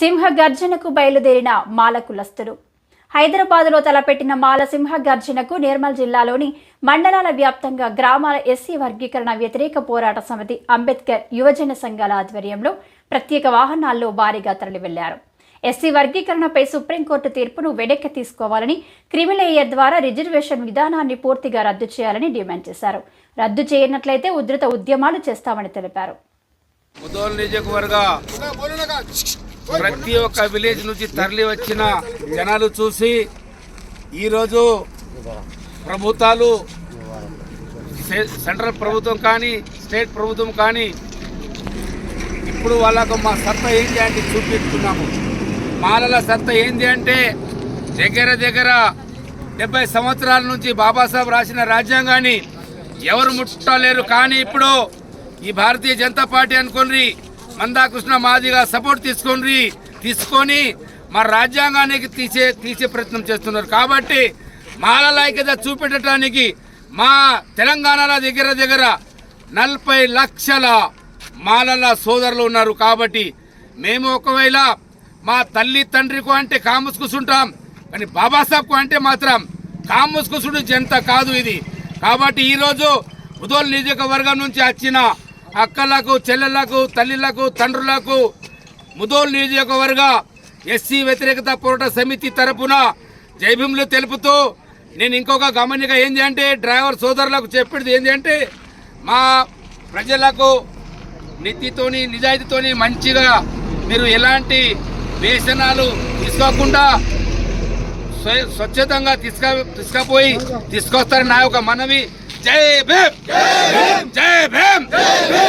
సింహ గర్జనకు బయలుదేరిన మాల కులస్తులు హైదరాబాద్లో తలపెట్టిన మాల సింహ గర్జనకు నిర్మల్ జిల్లాలోని మండలాల వ్యాప్తంగా గ్రామాల ఎస్సీ వర్గీకరణ వ్యతిరేక పోరాట సమితి అంబేద్కర్ యువజన సంఘాల ఆధ్వర్యంలో ప్రత్యేక వాహనాల్లో భారీగా తరలి వెళ్ళారు ఎస్సీ వర్గీకరణపై సుప్రీంకోర్టు తీర్పును వెనక్కి తీసుకోవాలని క్రిమిలేయర్ ద్వారా రిజర్వేషన్ విధానాన్ని పూర్తిగా రద్దు చేయాలని డిమాండ్ చేశారు. రద్దు చేయనట్లయితే ఉధృత ఉద్యమాలు చేస్తామని తెలిపారు. ప్రతి ఒక్క విలేజ్ నుంచి తరలి వచ్చిన జనాలు చూసి ఈరోజు ప్రభుత్వాలు సెంట్రల్ ప్రభుత్వం కానీ స్టేట్ ప్రభుత్వం కానీ ఇప్పుడు వాళ్ళకు మా సత్తా ఏంటి అంటే చూపిస్తున్నాము. మాలల సత్తా ఏంది అంటే దగ్గర దగ్గర డెబ్బై సంవత్సరాల నుంచి బాబాసాహెబ్ రాసిన రాజ్యాంగాన్ని ఎవరు ముట్టలేరు. కానీ ఇప్పుడు ఈ భారతీయ జనతా పార్టీ అనుకుని మందాకృష్ణ మాదిగా సపోర్ట్ తీసుకొని తీసుకొని మా రాజ్యాంగానికి తీసే తీసే ప్రయత్నం చేస్తున్నారు. కాబట్టి మాలల ఐక్యత చూపెట్టడానికి మా తెలంగాణలో దగ్గర దగ్గర నలభై లక్షల మాలల సోదరులు ఉన్నారు. కాబట్టి మేము ఒకవేళ మా తల్లి తండ్రికు అంటే కామస్ కానీ బాబాసాహెబ్కు అంటే మాత్రం కామస్ జనత కాదు ఇది. కాబట్టి ఈరోజు ఉదోల్ నియోజకవర్గం నుంచి వచ్చిన అక్కలకు చెల్లెళ్ళకు తల్లిలకు తండ్రులకు ముదోల్ నియోజకవర్గ ఎస్సీ వ్యతిరేకత పోరాట సమితి తరపున జైభీములు తెలుపుతూ నేను ఇంకొక గమనిక ఏంటి అంటే డ్రైవర్ సోదరులకు చెప్పేది ఏంటి అంటే మా ప్రజలకు నీతితోని నిజాయితీతోని మంచిగా మీరు ఎలాంటి వేసనాలు తీసుకోకుండా స్వ- స్వచ్ఛతంగా తీసుక తీసుకపోయి తీసుకొస్తారని నా యొక్క మనవి. జై భీమ్ జై భీమ్